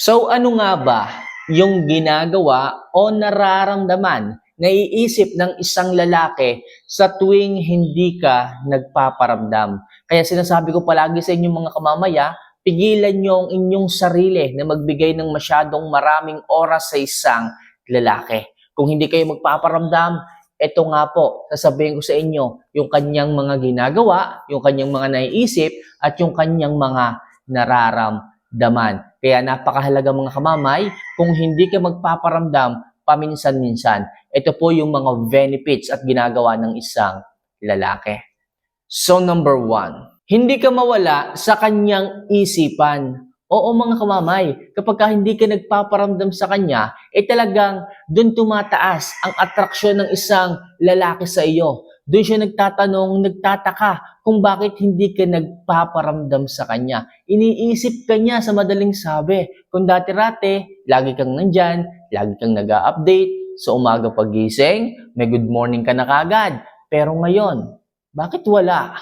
So ano nga ba yung ginagawa o nararamdaman, naiisip ng isang lalaki sa tuwing hindi ka nagpaparamdam? Kaya sinasabi ko palagi sa inyong mga kamamaya, pigilan nyo ang inyong sarili na magbigay ng masyadong maraming oras sa isang lalaki. Kung hindi kayo magpaparamdam, ito nga po, sasabihin ko sa inyo, yung kanyang mga ginagawa, yung kanyang mga naiisip, at yung kanyang mga nararamdaman. Kaya napakahalaga mga kamamay, kung hindi ka magpaparamdam, paminsan-minsan, ito po yung mga benefits at ginagawa ng isang lalaki. So number one, hindi ka mawala sa kanyang isipan. Oo mga kamamay, kapag ka hindi ka nagpaparamdam sa kanya, eh talagang doon tumataas ang atraksyon ng isang lalaki sa iyo. Doon siya nagtatanong, nagtataka kung bakit hindi ka nagpaparamdam sa kanya. Iniisip ka niya sa madaling sabi. Kung dati-rate, lagi kang nandyan, lagi kang nag update sa umaga pagising, may good morning ka na kagad. Pero ngayon, bakit wala?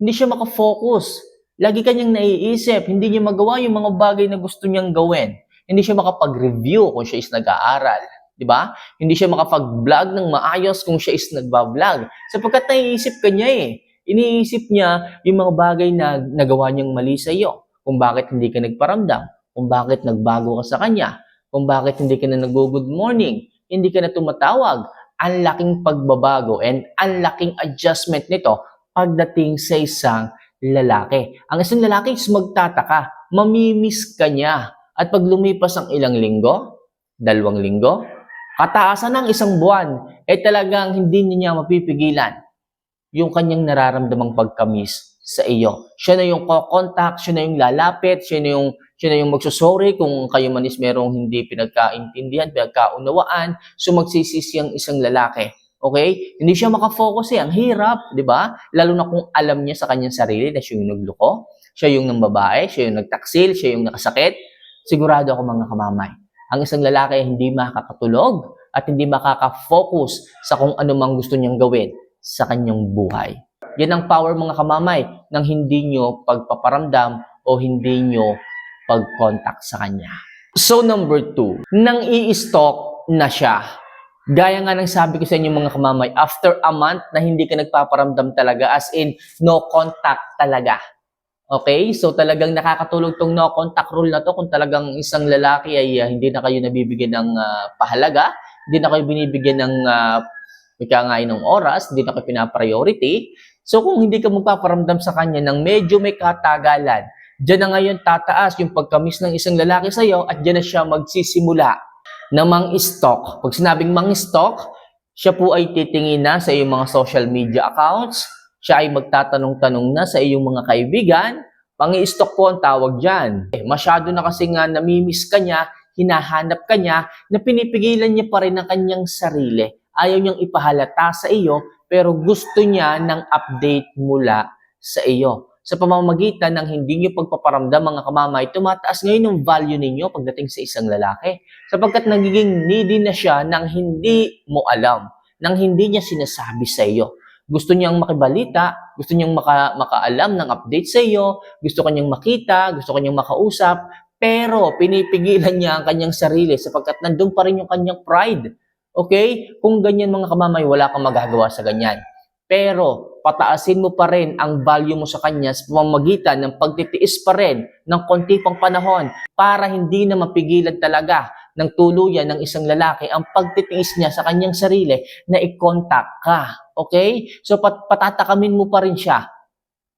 Hindi siya makafocus. Lagi kanyang naiisip, hindi niya magawa yung mga bagay na gusto niyang gawin. Hindi siya makapag-review kung siya is nag-aaral. Di ba? Hindi siya makapag-vlog ng maayos kung siya is nagba-vlog. Sapagkat naiisip ka niya eh. Iniisip niya yung mga bagay na nagawa niyang mali sa iyo. Kung bakit hindi ka nagparamdam. Kung bakit nagbago ka sa kanya. Kung bakit hindi ka na nag-good morning. Hindi ka na tumatawag. Ang laking pagbabago and ang laking adjustment nito pagdating sa isang lalaki. Ang isang lalaki is magtataka, mamimiss ka niya. At pag lumipas ang ilang linggo, dalawang linggo, kataasan ng isang buwan, eh talagang hindi niya mapipigilan yung kanyang nararamdamang pagkamis sa iyo. Siya na yung kokontak, siya na yung lalapit, siya na yung, siya na yung magsusorry kung kayo man is merong hindi pinagkaintindihan, pinagkaunawaan, so magsisisi ang isang lalaki. Okay? Hindi siya makafocus eh. Ang hirap, di ba? Lalo na kung alam niya sa kanyang sarili na siya yung nagloko, siya yung nang babae, siya yung nagtaksil, siya yung nakasakit. Sigurado ako mga kamamay. Ang isang lalaki ay hindi makakatulog at hindi makaka-focus sa kung ano mang gusto niyang gawin sa kanyang buhay. Yan ang power mga kamamay ng hindi nyo pagpaparamdam o hindi nyo pag-contact sa kanya. So number two, nang i-stalk na siya. Gaya nga ng sabi ko sa inyo mga kamamay, after a month na hindi ka nagpaparamdam talaga, as in no contact talaga. Okay? So talagang nakakatulong tong no contact rule na to kung talagang isang lalaki ay uh, hindi na kayo nabibigyan ng uh, pahalaga, hindi na kayo binibigyan ng uh, ikangay ng oras, hindi na kayo pinapriority. So kung hindi ka magpaparamdam sa kanya ng medyo may katagalan, Diyan na ngayon tataas yung pagkamis ng isang lalaki sa iyo at diyan na siya magsisimula na mang-stalk. Pag sinabing mang-stalk, siya po ay titingin na sa iyong mga social media accounts, siya ay magtatanong-tanong na sa iyong mga kaibigan, Pang-i-stalk po ang tawag dyan. Eh, masyado na kasi nga namimiss ka niya, hinahanap ka niya, na pinipigilan niya pa rin ang kanyang sarili. Ayaw niyang ipahalata sa iyo, pero gusto niya ng update mula sa iyo sa pamamagitan ng hindi nyo pagpaparamdam mga kamamay, tumataas ngayon yung value ninyo pagdating sa isang lalaki. Sapagkat nagiging needy na siya nang hindi mo alam, nang hindi niya sinasabi sa iyo. Gusto niyang makibalita, gusto niyang maka, makaalam ng update sa iyo, gusto kanyang makita, gusto kanyang makausap, pero pinipigilan niya ang kanyang sarili sapagkat nandun pa rin yung kanyang pride. Okay? Kung ganyan mga kamamay, wala kang magagawa sa ganyan. Pero pataasin mo pa rin ang value mo sa kanya sa pamamagitan ng pagtitiis pa rin ng konti pang panahon para hindi na mapigilan talaga ng tuluyan ng isang lalaki ang pagtitiis niya sa kanyang sarili na i-contact ka. Okay? So pat patatakamin mo pa rin siya.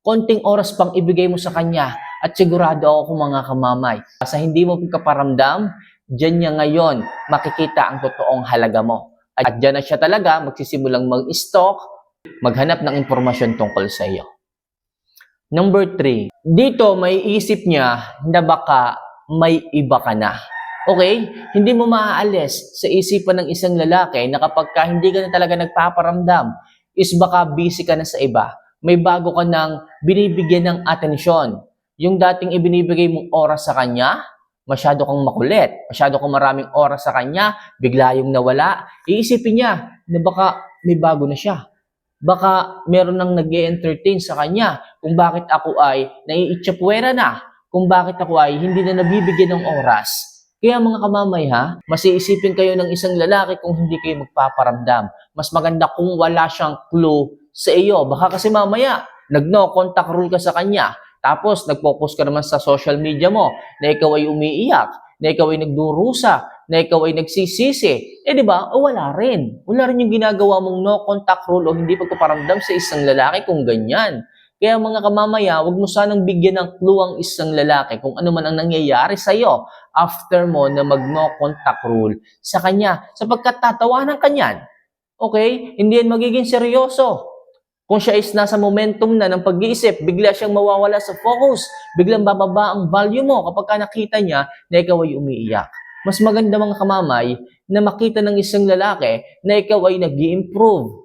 Konting oras pang ibigay mo sa kanya at sigurado ako kung mga kamamay. Sa hindi mo pagkaparamdam, dyan niya ngayon makikita ang totoong halaga mo. At dyan na siya talaga magsisimulang mag-stalk, maghanap ng impormasyon tungkol sa iyo. Number three, dito may isip niya na baka may iba ka na. Okay? Hindi mo maaalis sa isipan ng isang lalaki na kapag ka hindi ka na talaga nagpaparamdam, is baka busy ka na sa iba. May bago ka nang binibigyan ng atensyon. Yung dating ibinibigay mong oras sa kanya, masyado kang makulit, masyado kang maraming oras sa kanya, bigla yung nawala, iisipin niya na baka may bago na siya baka meron nang nag entertain sa kanya kung bakit ako ay naiitsapwera na, kung bakit ako ay hindi na nabibigyan ng oras. Kaya mga kamamay ha, mas iisipin kayo ng isang lalaki kung hindi kayo magpaparamdam. Mas maganda kung wala siyang clue sa iyo. Baka kasi mamaya, nag-no contact rule ka sa kanya. Tapos, nagpo-post ka naman sa social media mo na ikaw ay umiiyak, na ikaw ay nagdurusa, na ikaw ay nagsisisi. Eh di ba? Wala rin. Wala rin yung ginagawa mong no contact rule o hindi pagpaparamdam sa isang lalaki kung ganyan. Kaya mga kamamaya, wag mo sanang bigyan ng clue ang isang lalaki kung ano man ang nangyayari sa iyo after mo na mag no contact rule sa kanya sapagkat tatawanan ka niyan. Okay? Hindi yan magiging seryoso. Kung siya is nasa momentum na ng pag-iisip, bigla siyang mawawala sa focus, biglang bababa ang value mo kapag ka nakita niya na ikaw ay umiiyak. Mas maganda mga kamamay na makita ng isang lalaki na ikaw ay nag improve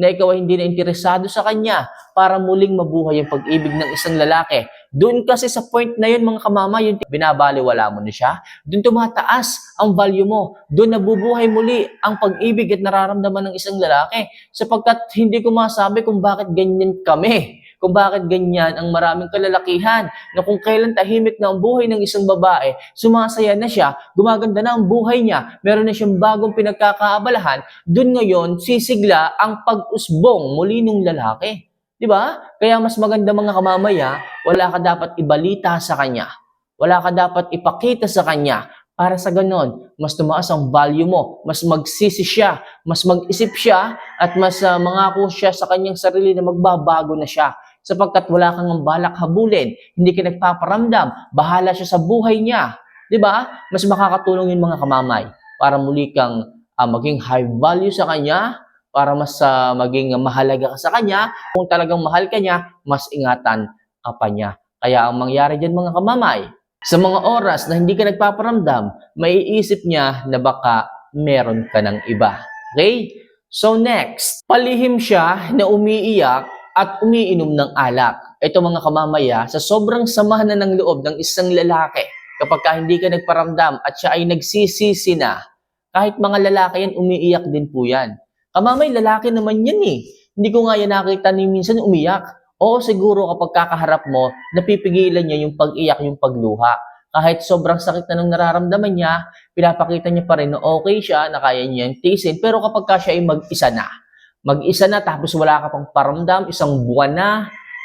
na ikaw ay hindi na interesado sa kanya para muling mabuhay ang pag-ibig ng isang lalaki. Doon kasi sa point na yun mga kamama, yung binabaliwala mo na siya, doon tumataas ang value mo. Doon nabubuhay muli ang pag-ibig at nararamdaman ng isang lalaki. Sapagkat hindi ko masabi kung bakit ganyan kami. Kung bakit ganyan ang maraming kalalakihan na kung kailan tahimik na ang buhay ng isang babae, sumasaya na siya, gumaganda na ang buhay niya, meron na siyang bagong pinagkakaabalahan, doon ngayon sisigla ang pag-usbong muli ng lalaki. Di ba? Kaya mas maganda mga kamamaya, wala ka dapat ibalita sa kanya. Wala ka dapat ipakita sa kanya para sa ganon, mas tumaas ang value mo, mas magsisi siya, mas mag-isip siya, at mas uh, mangako siya sa kanyang sarili na magbabago na siya. Sapagkat wala kang balak habulin, hindi ka nagpaparamdam, bahala siya sa buhay niya. Di ba? Mas makakatulong yung mga kamamay para muli kang uh, maging high value sa kanya, para mas uh, maging mahalaga ka sa kanya. Kung talagang mahal ka niya, mas ingatan ka pa niya. Kaya ang mangyari dyan mga kamamay, sa mga oras na hindi ka nagpaparamdam, maiisip niya na baka meron ka ng iba. Okay? So next, palihim siya na umiiyak at umiinom ng alak. Ito mga kamamaya, sa sobrang samahan na ng loob ng isang lalaki, kapag ka hindi ka nagparamdam at siya ay nagsisisi na, kahit mga lalaki yan, umiiyak din po yan. Kamamay, lalaki naman yan eh. Hindi ko nga yan nakita ni minsan umiyak. Oo, siguro kapag kakaharap mo, napipigilan niya yung pag-iyak, yung pagluha. Kahit sobrang sakit na nung nararamdaman niya, pinapakita niya pa rin na okay siya, na kaya niya yung tiisin. Pero kapag ka siya ay mag-isa na, mag-isa na tapos wala ka pang paramdam, isang buwan na,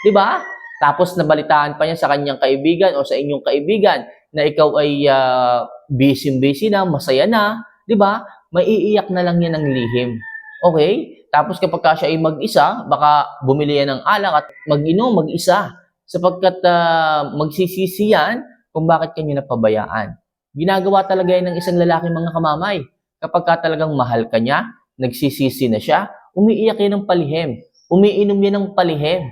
di ba? Tapos nabalitaan pa niya sa kanyang kaibigan o sa inyong kaibigan na ikaw ay uh, busy-busy na, masaya na, di ba? Maiiyak na lang yan ng lihim. Okay? Tapos kapag ka siya ay mag-isa, baka bumili yan ng alak at mag-inom mag-isa. Sapagkat uh, magsisisi yan kung bakit kanya napabayaan. Ginagawa talaga yan ng isang lalaki mga kamamay. Kapag ka talagang mahal ka niya, nagsisisi na siya, umiiyak yan ng palihim. Umiinom yan ng palihim.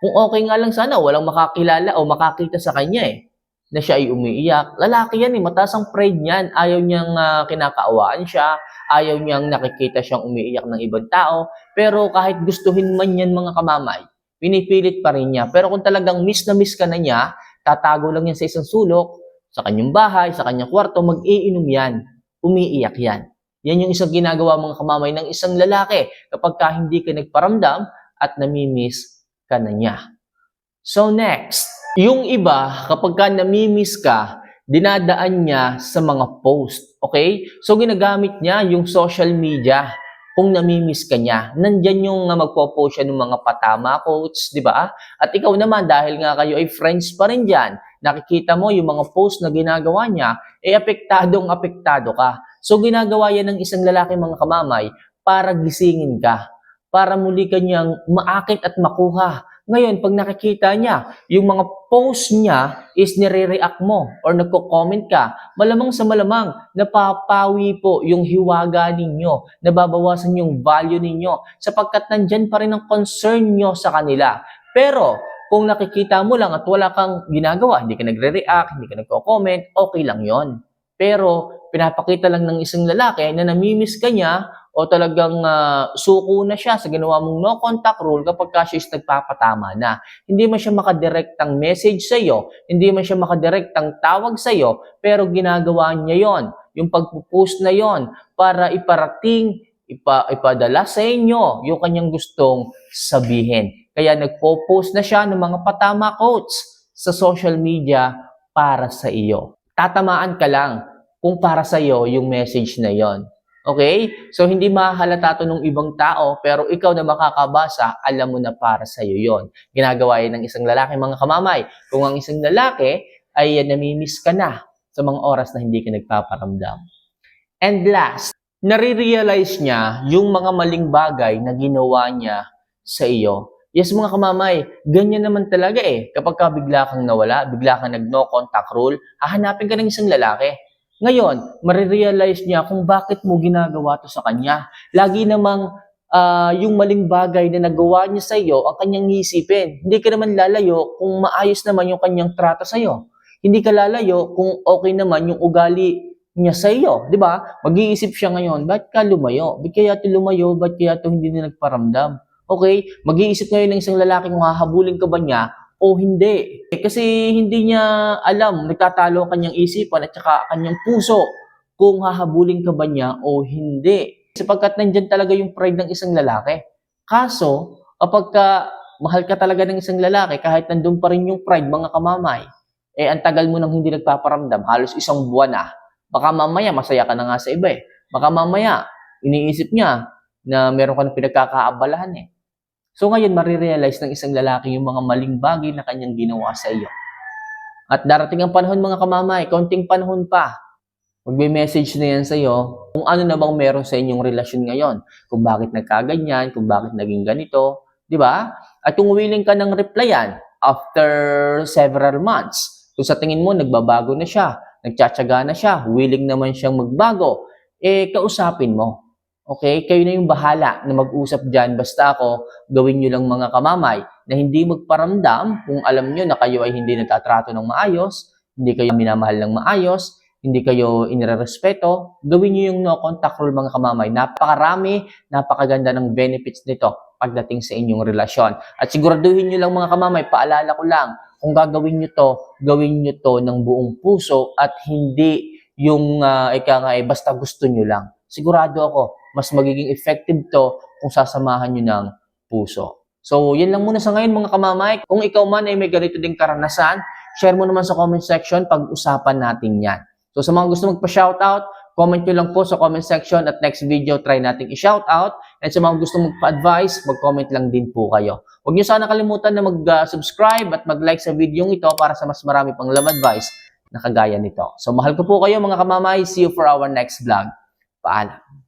Kung okay nga lang sana, walang makakilala o makakita sa kanya eh na siya ay umiiyak. Lalaki yan eh, mataas ang pride niyan. Ayaw niyang uh, kinakaawaan siya, ayaw niyang nakikita siyang umiiyak ng ibang tao. Pero kahit gustuhin man yan mga kamamay, pinipilit pa rin niya. Pero kung talagang miss na miss ka na niya, tatago lang yan sa isang sulok, sa kanyang bahay, sa kanyang kwarto, mag-iinom yan. Umiiyak yan. Yan yung isang ginagawa mga kamamay ng isang lalaki kapag ka hindi ka nagparamdam at namimiss ka na niya. So next, yung iba, kapag ka namimiss ka, dinadaan niya sa mga post. Okay? So, ginagamit niya yung social media kung namimiss ka niya. Nandyan yung uh, magpo-post siya ng mga patama quotes, di ba? At ikaw naman, dahil nga kayo ay friends pa rin dyan, nakikita mo yung mga post na ginagawa niya, eh apektadong apektado ka. So, ginagawa yan ng isang lalaki mga kamamay para gisingin ka, para muli kanyang maakit at makuha ngayon, pag nakikita niya, yung mga post niya is nire-react mo or nagko-comment ka, malamang sa malamang, napapawi po yung hiwaga ninyo, nababawasan yung value ninyo, sapagkat nandyan pa rin ang concern nyo sa kanila. Pero, kung nakikita mo lang at wala kang ginagawa, hindi ka nagre-react, hindi ka nagko-comment, okay lang yon. Pero, pinapakita lang ng isang lalaki na namimiss ka niya o talagang uh, suko na siya sa ginawa mong no contact rule kapag ka siya is nagpapatama na. Hindi man siya makadirektang message sa iyo, hindi man siya makadirektang tawag sa iyo, pero ginagawa niya yon yung pagpo-post na yon para iparating, ipa, ipadala sa inyo yung kanyang gustong sabihin. Kaya nagpo-post na siya ng mga patama quotes sa social media para sa iyo. Tatamaan ka lang kung para sa iyo yung message na yon. Okay? So, hindi mahalata to ng ibang tao, pero ikaw na makakabasa, alam mo na para sa iyo yon. Ginagawa yan ng isang lalaki, mga kamamay. Kung ang isang lalaki ay namimiss ka na sa mga oras na hindi ka nagpaparamdam. And last, nare-realize niya yung mga maling bagay na ginawa niya sa iyo. Yes, mga kamamay, ganyan naman talaga eh. Kapag ka bigla kang nawala, bigla kang nag-no contact rule, hahanapin ka ng isang lalaki. Ngayon, marirealize niya kung bakit mo ginagawa to sa kanya. Lagi namang ah, yung maling bagay na nagawa niya sa iyo ang kanyang isipin. Hindi ka naman lalayo kung maayos naman yung kanyang trato sa iyo. Hindi ka lalayo kung okay naman yung ugali niya sa iyo, di ba? Mag-iisip siya ngayon, ba't ka lumayo? Ba't kaya to lumayo? Ba't kaya to hindi na nagparamdam? Okay? Mag-iisip ngayon ng isang lalaki kung hahabulin ka ba niya o hindi. Eh, Kasi hindi niya alam, nagtatalo ang kanyang isipan at saka kanyang puso kung hahabulin ka ba niya o hindi. Sapagkat nandyan talaga yung pride ng isang lalaki. Kaso, kapag ka mahal ka talaga ng isang lalaki, kahit nandun pa rin yung pride, mga kamamay, eh ang tagal mo nang hindi nagpaparamdam, halos isang buwan na. Baka mamaya, masaya ka na nga sa iba eh. Baka mamaya, iniisip niya na meron ka ng pinagkakaabalahan eh. So ngayon, marirealize ng isang lalaki yung mga maling bagay na kanyang ginawa sa iyo. At darating ang panahon mga kamamay, konting panahon pa, magbe-message na yan sa iyo kung ano na bang meron sa inyong relasyon ngayon. Kung bakit nagkaganyan, kung bakit naging ganito, di ba? At kung willing ka ng replyan after several months, kung sa tingin mo nagbabago na siya, nagtsatsaga na siya, willing naman siyang magbago, eh kausapin mo. Okay? Kayo na yung bahala na mag-usap dyan. Basta ako, gawin nyo lang mga kamamay na hindi magparamdam kung alam nyo na kayo ay hindi natatrato ng maayos, hindi kayo minamahal ng maayos, hindi kayo inirerespeto, gawin nyo yung no contact rule mga kamamay. Napakarami, napakaganda ng benefits nito pagdating sa inyong relasyon. At siguraduhin nyo lang mga kamamay, paalala ko lang, kung gagawin nyo to, gawin nyo to ng buong puso at hindi yung uh, ika nga eh, basta gusto nyo lang. Sigurado ako, mas magiging effective to kung sasamahan nyo ng puso. So, yan lang muna sa ngayon mga kamamay. Kung ikaw man ay may ganito ding karanasan, share mo naman sa comment section, pag-usapan natin yan. So, sa mga gusto magpa-shoutout, comment nyo lang po sa comment section at next video, try nating i-shoutout. And sa mga gusto magpa-advise, mag-comment lang din po kayo. Huwag nyo sana kalimutan na mag-subscribe at mag-like sa video ito para sa mas marami pang love advice na kagaya nito. So, mahal ko po kayo mga kamamay. See you for our next vlog. Paalam.